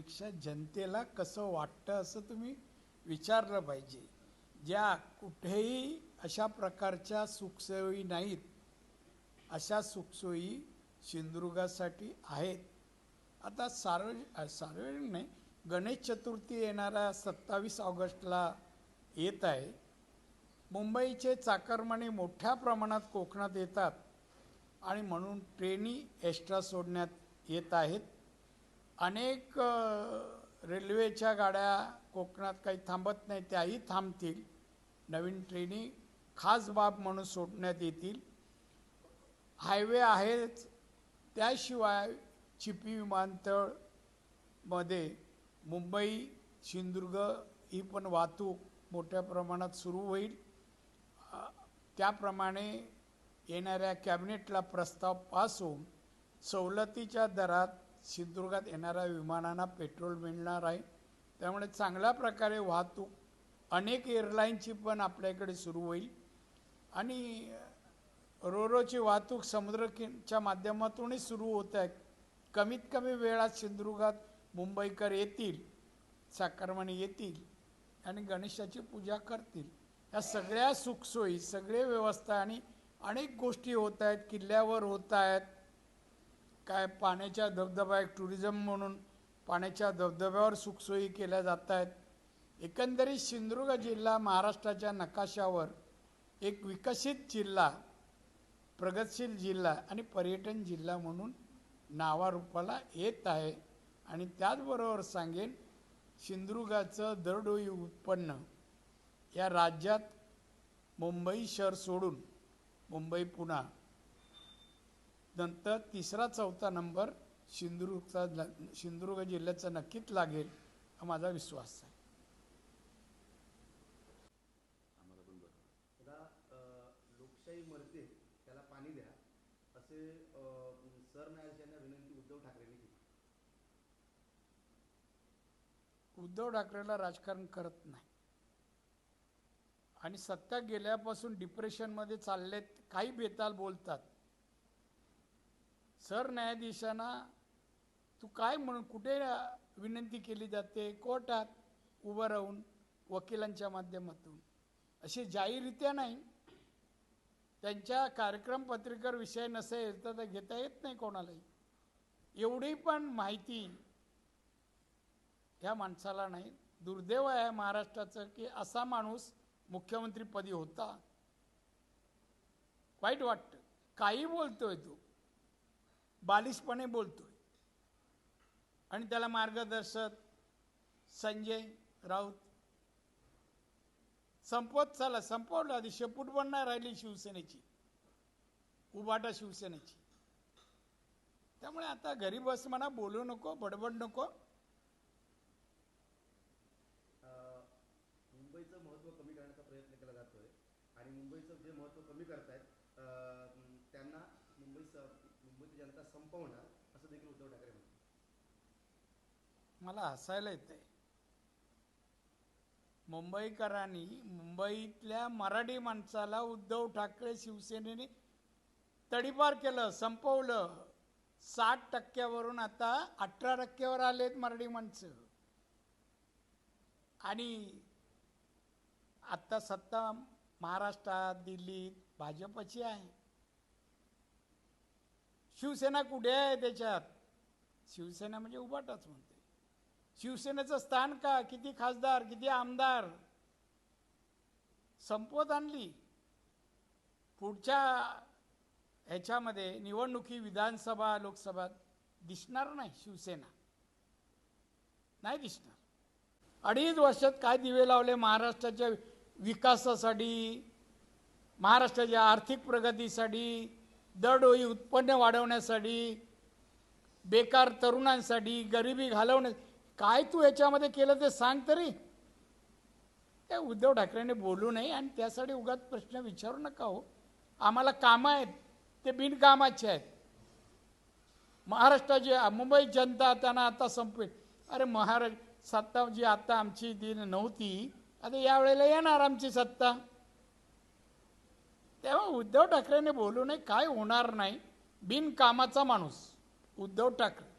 करण्यापेक्षा जनतेला कसं वाटतं असं तुम्ही विचारलं पाहिजे. ज्या कुठेही अशा प्रकारच्या सुखसोयी नाहीत अशा सुखसोयी सिंधुदुर्गासाठी आहेत. आता सार्वज सार्वजनिक नाही गणेश चतुर्थी येणाऱ्या सत्तावीस ऑगस्टला येत आहे. मुंबईचे चाकरमाने मोठ्या प्रमाणात कोकणात येतात आणि म्हणून ट्रेनी एक्स्ट्रा सोडण्यात येत आहेत. अनेक रेल्वेच्या गाड्या कोकणात काही थांबत नाही त्याही थांबतील. नवीन ट्रेनी खास बाब म्हणून सोडण्यात येतील. हायवे आहेच त्याशिवाय चिपी विमानतळमध्ये मुंबई सिंधुदुर्ग ही पण वाहतूक मोठ्या प्रमाणात सुरू होईल. त्याप्रमाणे येणाऱ्या कॅबिनेटला प्रस्ताव पास होऊन सवलतीच्या दरात सिंधुदुर्गात येणाऱ्या विमानांना पेट्रोल मिळणार आहे. त्यामुळे चांगल्या प्रकारे वाहतूक अनेक एअरलाईनची पण आपल्याकडे सुरू होईल. आणि रोरोची वाहतूक समुद्रकिनच्या माध्यमातूनही सुरू होत आहे. कमीत कमी वेळात सिंधुदुर्गात मुंबईकर येतील साखरमाने येतील आणि गणेशाची पूजा करतील. या सगळ्या सुखसोयी सगळे व्यवस्था आणि अनेक गोष्टी होत आहेत किल्ल्यावर होत आहेत. काय पाण्याच्या धबधबा एक टुरिझम म्हणून पाण्याच्या धबधब्यावर सुखसोयी केल्या जात आहेत एकंदरीत सिंधुदुर्ग जिल्हा महाराष्ट्राच्या नकाशावर एक विकसित जिल्हा प्रगतशील जिल्हा आणि पर्यटन जिल्हा म्हणून नावारूपाला येत आहे. आणि त्याचबरोबर सांगेन सिंधुदुर्गाचं दरडोई उत्पन्न या राज्यात मुंबई शहर सोडून मुंबई पुणा नंतर तिसरा चौथा नंबर सिंधुदुर्गचा सिंधुदुर्ग जिल्ह्याचा नक्कीच लागेल हा माझा विश्वास आहे. लोकशाही मरते त्याला पाणी द्या. असे सरन्यायाधीश यांना विनंती उद्धव ठाकरेंनी केली. उद्धव ठाकरेला राजकारण करत नाही. आणि सत्ता गेल्यापासून डिप्रेशनमध्ये चाललेत काही बेताल बोलतात. सरन्यायाधीशांना तू काय म्हणून कुठे विनंती केली जाते? कोर्टात उभं राहून वकिलांच्या माध्यमातून. अशी जाहीररित्या नाही. त्यांच्या कार्यक्रम पत्रिकेवर विषय नसेल तर ते घेता येत नाही कोणालाही. एवढी पण माहिती ह्या माणसाला नाही. दुर्दैव आहे महाराष्ट्राचं की असा माणूस मुख्यमंत्रीपदी होता. वाईट वाटतं. काही बोलतोय तू. बालिशपणे बोलतोय. आणि त्याला मार्गदर्शक संजय राऊत. संपवत चाला संपवलं. आधी शेपूट पण राहिली शिवसेनेची. उभाटा शिवसेनेची. त्यामुळे आता घरी बस म्हणा बोलू नको बडबड नको. मुंबईचं महत्त्व कमी करण्याचा प्रयत्न केला जातोय. आणि मुंबईचं जे महत्त्व कमी करतायत त्यांना मुंबई जनता संपवणार असं देखील उद्धव ठाकरे म्हणतात. मला हसायला येते मुंबईकरांनी मुंबईतल्या मराठी माणसाला उद्धव ठाकरे शिवसेनेने तडीपार केलं संपवलं. साठ टक्क्यावरून आता अठरा टक्क्यावर आलेत मराठी माणसं. आणि आत्ता सत्ता महाराष्ट्रात दिल्लीत भाजपची आहे. शिवसेना कुठे आहे त्याच्यात? शिवसेना म्हणजे उभाटाच म्हणते. शिवसेनेचं स्थान का? किती खासदार किती आमदार? संपवत आणली. पुढच्या ह्याच्यामध्ये निवडणुकी विधानसभा लोकसभा दिसणार नाही शिवसेना. नाही दिसणार. अडीच वर्षात काय दिवे लावले महाराष्ट्राच्या विकासासाठी महाराष्ट्राच्या आर्थिक प्रगतीसाठी दरडोई उत्पन्न वाढवण्यासाठी बेकार तरुणांसाठी गरिबी घालवण्या काय तू याच्यामध्ये केलं ते सांग तरी. त्या उद्धव ठाकरेंनी बोलू नये आणि त्यासाठी उगाच प्रश्न विचारू नका हो. आम्हाला कामं आहेत ते बिनकामाचे आहेत. महाराष्ट्राची मुंबई जनता त्यांना आता संपवेल. अरे महाराष्ट्र सत्ता जी आता आमची दिन नव्हती आता यावेळेला येणार आमची सत्ता. तेव्हा उद्धव ठाकरेने बोलू नये काय होणार नाही. बिनकामाचा माणूस. उद्धव ठाकरे.